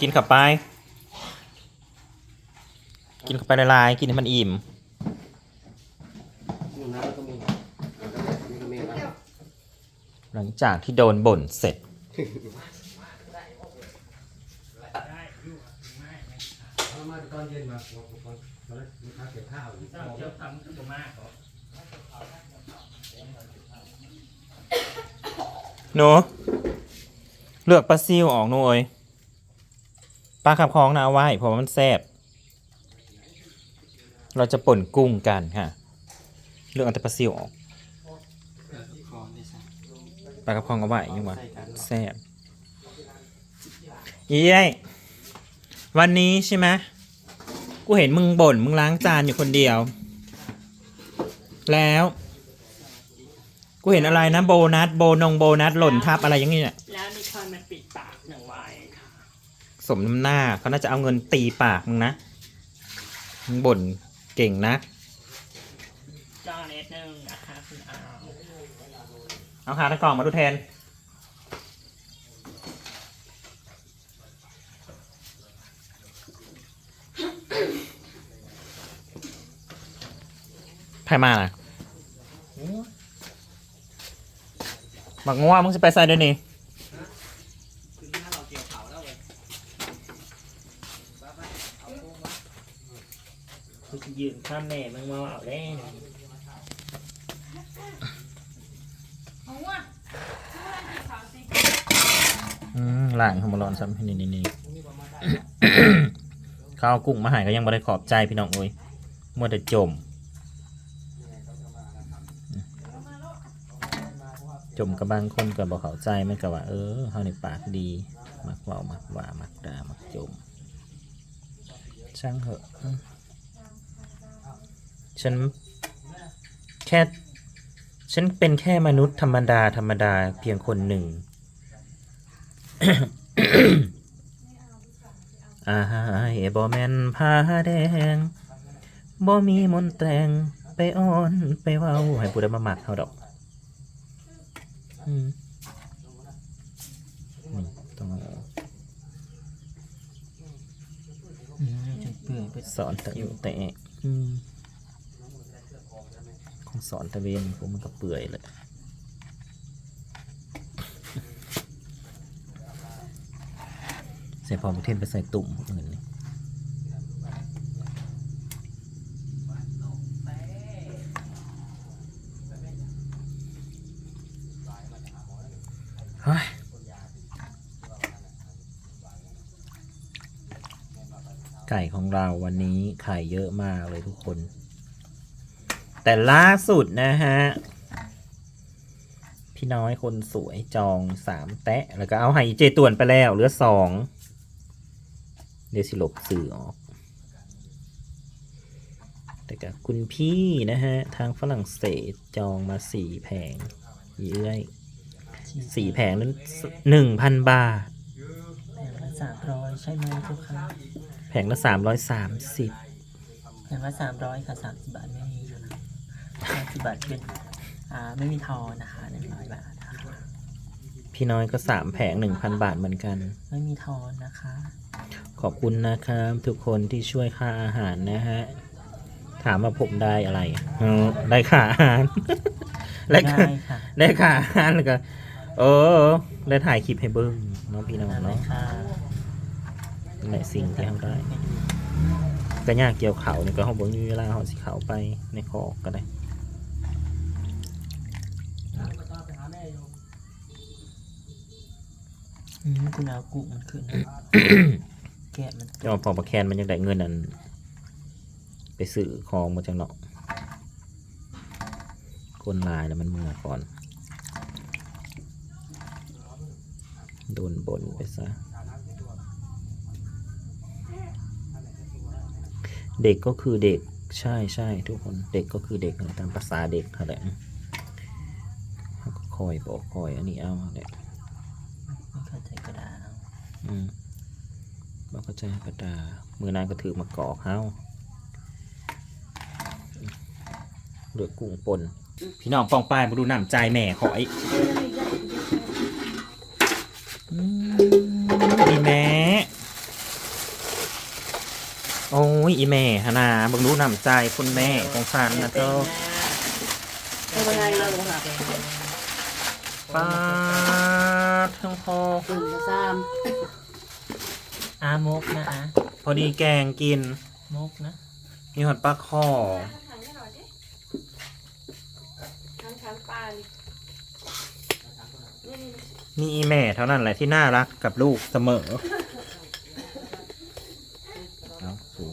กินเข้าไป กินเข้าไปละลายๆกินให้มันอิ่มน้ำก็มีน้ำก็มีน้ำหลังจากที่โดนบ่นเสร็จเอามาตอนเย็นมาบอกก่อนมาแล้วมีข้าวเก็บข้าวอยู่เจ้าเจ้าทำขึ้นมามากเหรอหนู เลือกปลาซิวออกหนูเอ้ยปลาขับคลองนะเอาไว้เพราะมันแซ่บเราจะป่นกุ้งกันค่ะเลือกเอาแต่ปลาซิวออกปลาขับคลองเอาไว้ยังวะแซ่บยี่ไอ้วันนี้ใช่ไหมกูเห็นมึงบ่นมึงล้างจานอยู่คนเดียว แล้ว กูเห็นอะไรนะโบนัสโบนงโบนัสหล่นทับอะไรอย่างนี้เนี่ย แล้วนิคอนมันปิดปากหนึ่งไว้ค่ะ สมน้ำหน้าเขาน่าจะเอาเงินตีปากมึงนะมึงบ่นเก่งนะจอเน็ตหนึ่งนะคะคุณอาวเอาหาตะกล่องมาดูแทน ใครมาล่ะ บักงัวมึงจะไปใส่เดี๋ยวนี้ คือหน้าเราเกี่ยวเขาแล้วเว้ย กูจะยืนข้ามแม่มึงมาเอาได้อืมหลังของมาลอนซ้ำนี่นี่นี่ข้าวกุ้งมาหายก็ยังไม่ได้ขอบใจพี่น้องเอ้ยมัวแต่จม จมกับบางคนก็บอกเขาใจไม่ก็ว่า เออเฮาในปากดีมักเว่ามักว่ามักด่ามักจมช่างเหอะ ฉันแค่ ฉันเป็นแค่มนุษย์ธรรมดาธรรมดาเพียงคนหนึ่ง อาหายบ่แมนผ้าแดงบ่มีมนต์แตงไปอ้อนไปเว้าให้ผู้ใดมาหมักเขาดอกนี่ต้องเอาอืมจนเปื่อยไปสอนแต่อยู่แต่ สอนตะเวนพวกมันก็เปื่อยเลยใส่พอมเทนไปใส่ตุ่มเหมือนนี่เฮ้ยไก่ของเราวันนี้ไข่เยอะมากเลยทุกคน แต่ล่าสุดนะฮะ พี่น้อยคนสวยจองสามแตะ แล้วก็เอาไห้เจต่วนไปแล้วเหลือสองเดี๋ยวสิลบสื่อออก แต่กับคุณพี่นะฮะ ทางฝรั่งเศสจองมาสี่แผงเยื่อยสี่แผงนั้นหนึ่งพันบาท แผงละสามร้อยใช่ไหมทุกครั้งแผงละสามร้อยสามสิบแผงละสามร้อยค่ะสามสิบบาทไม่มีค่ะ สามสิบบาทเป็นอ่าไม่มีทอนนะคะหนึ่งร้อยบาทนะคะพี่น้อยก็สามแผงหนึ่งพันบาทเหมือนกัน ไม่มีทอนนะคะ ขอบคุณนะครับทุกคนที่ช่วยค่าอาหารนะฮะ ถามว่าผมได้อะไรเออได้ค่าอาหารและก็ได้ค่ะ ได้ค่าอาหารแล้วก็เออได้ถ่ายคลิปให้เบิ้งเน้องพี่น้องนั่นเลเนาะยค่ะในสิ่งที่ทำได้ก็ยากเกี่ยวเขาเนี่ยก็เขาบอกมีเวลาเขาสิเขาไปในคอกก็ได้ อืมคุณเอากุมันขึ้นแกะมันจะมาพอประแคนมันยังได้เงินนั้น ไปซื้อของมาจากเนาะคนลายแล้วมันเมื่อก่อน โดนบนไปซะ เด็กก็คือเด็กใช่ใช่ทุกคนเด็กก็คือเด็กนะตามภาษาเด็กเขาแหละเขาก็ คอยบอกคอยอันนี้เอาแหละไม่เข้าใจกระดาษเอาอืมบอกก็ใจกระดามือนายก็ถือมากอกเฮาเหลือกุ้งปนพี่น้องปองปายมาดูน้ำใจแม่ขอยอืมดินแม่ โอ้ยอีแม่ฮานาเบิ่งรู้น้ำใจคุณแม่ของฉันนะเจ้าเป็นยังไงเราค่ะ ป้าดทั้งพอตื่นจะซ้อามกนะอะพอดีแกงกิน มกนะ มีหอดปลาคอทั้งทั้งปลานี่นี่มีอีแม่เท่านั้นแหละที่น่ารักกับลูกเสมอเอาสู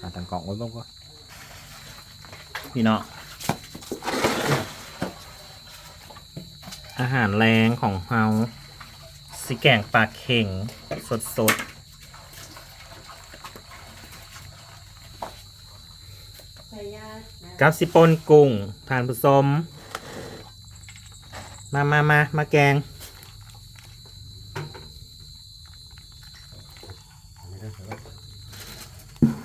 หาตังกล่องไว้บ้างก็พี่เนาะ อาหารแรงของเฮาสิแกงปลาเข่งสดสดใส่ยานะๆกับสิปนกุ้งทานผสม มามามามาแกง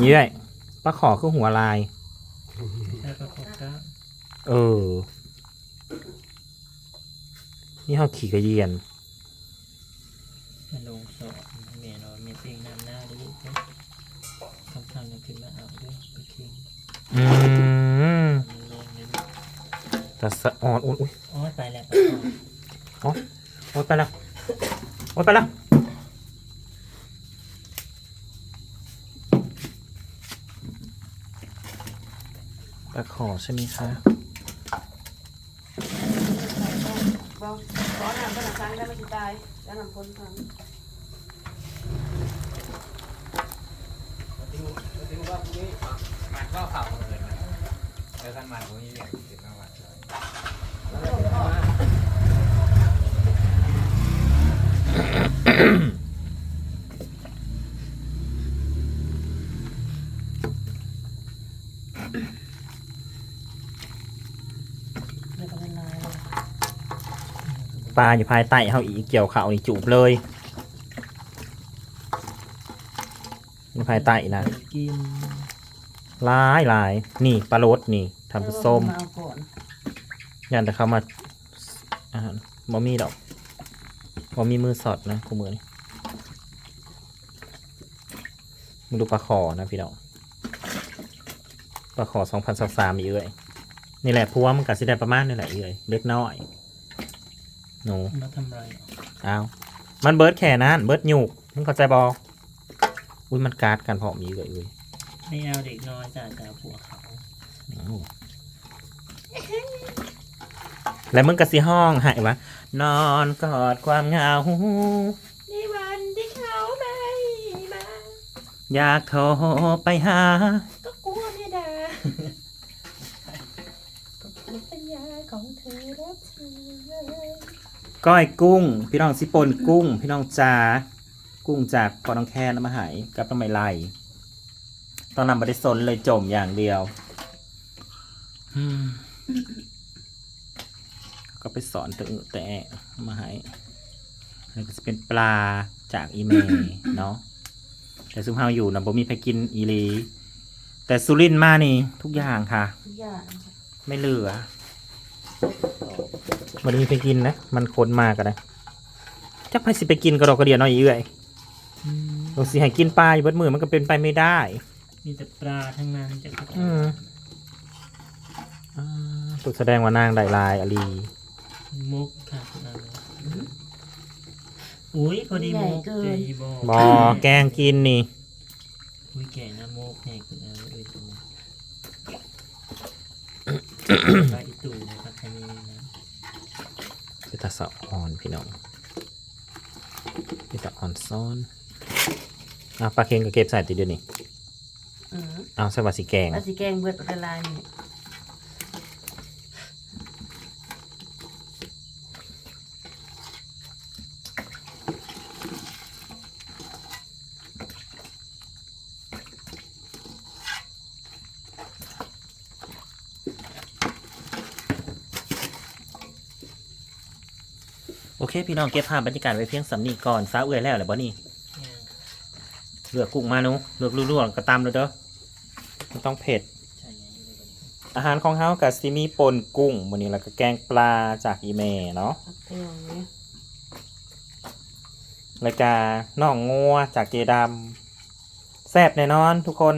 เยื่อยปลาขอคือหัวลายใช่ประกบก็เออ นี่เขาขี่กระเยียนจะลงสอบเมียนอนเมียติงน้ำหน้าด้วยด้วยคำสั่งจะขึ้นมาเอาด้วยไปคิงอืมมันลงเลยแต่สะอ่อนอุ้ยอุ้ยโอ้ยไปแล้วโอ๊ยไปแล้วโอ๊ยไปแล้วปลาขอใช่ไหมคะ บอ กขอหนำขนาดช้างได้ไม่ติดตายแล้วหนำพ้นฟังถึงว่าพรุ่งนี้มันก็เข่าเลยเจอกันหม่พรุ่งนี้เนี่ย ปลาอยู่ภายใต้เขาอีกเกี่ยวเขาอีกจูบเลยอยู่ภายใต้นะกินหลายหลายนี่ปลาโรสนี่ทำผสมมาเอาก่อนยันแต่เขามาอาหารบ่มีดอกบ่มีมือสอดนะคู่มือนี่มึงดูปลาขอนะพี่น้องปลาขอสองพันสามอีกเลยนี่แหละพวมันกัสิได้ประมาณนี่แหละอีกเลยเล็กน้อย หนูมาทำไรอ้าวมันเบิร์ดแค่นั้นเบิร์ดหยูกมึงเข้าใจบออุ้ยมันการ์ดกันพร้อมอีกเลยเว้ยไม่เอาเด็กน้อยจ้าจะเอาผัวเขาอ้าวแล้วมึงกะสิห้องหายวะ นอนกอดความเหงาในวันที่เขาไม่มาอยากโทรไปหา ก็กลัวไม่ได้ก็เป็นสัญญาของเธอรับเธอ ก้อยกุ้ง พี่น้องสิปนกุ้ง พี่น้องจ้ากุ้งจากพอน้องแคนนำมาใหายกับน้ำไม่ไล่ต้องนำบริสนเลยจมอย่างเดียวอืมก็ไปสอนตึงแต่เอามาให้แล้วก็จะเป็นปลาจากอีเมลเนาะแต่ซุมเฮาอยู่นะบ่มีใครกินอีหลี แต่สุรินทร์มานี่ ทุกอย่างค่ะ ทุกอย่าง ไม่เหลือ มันมีไปกินนะ มันคนมากกันนะจักไปสิไปกินกระดอกกระเดียน้อยเอื่อยอืมเราสิให้กินปลาอยู่เบดมือมันก็เป็นไปไม่ได้มีแต่ปลาทั้งนั้นจะอืมอ่าตัวแสดงว่านางได้ลายอลีมุกค่ะคุณอาอุ้ยพอดีมุกเจอีบอบอแกงกินนี่ อุ้ยแก่นะมุกแห่คุณอาเอ้ยตัวปลาอีตู่นะครับทางนี้นะ คือตาสะอ่อนพี่น้องคือตาอ่อนซ้อนอะปลาเค็งก็เก็บใส่ติดเดียวนี่อืมเอาใส่บาสิแกง ปลาสีแกงเบิดละลายนี่ พี่น้องเก็บภาพบรรยากาศไว้เพียงสำนีก่อนฟ้าเอื่อยแล้วแหละบ่นี่เลือกกุ้งมาหนูเลือกลวกๆกระตำเลยเด้อมันต้องเผ็ด อาหารของเฮากับซิมีปนกุ้งวันนี้แล้วก็แกงปลาจากอีเมเนาะเปรี้ยวเนี่ยรายการน้องงัวจากเจดำแซ่บแน่นอนทุกคน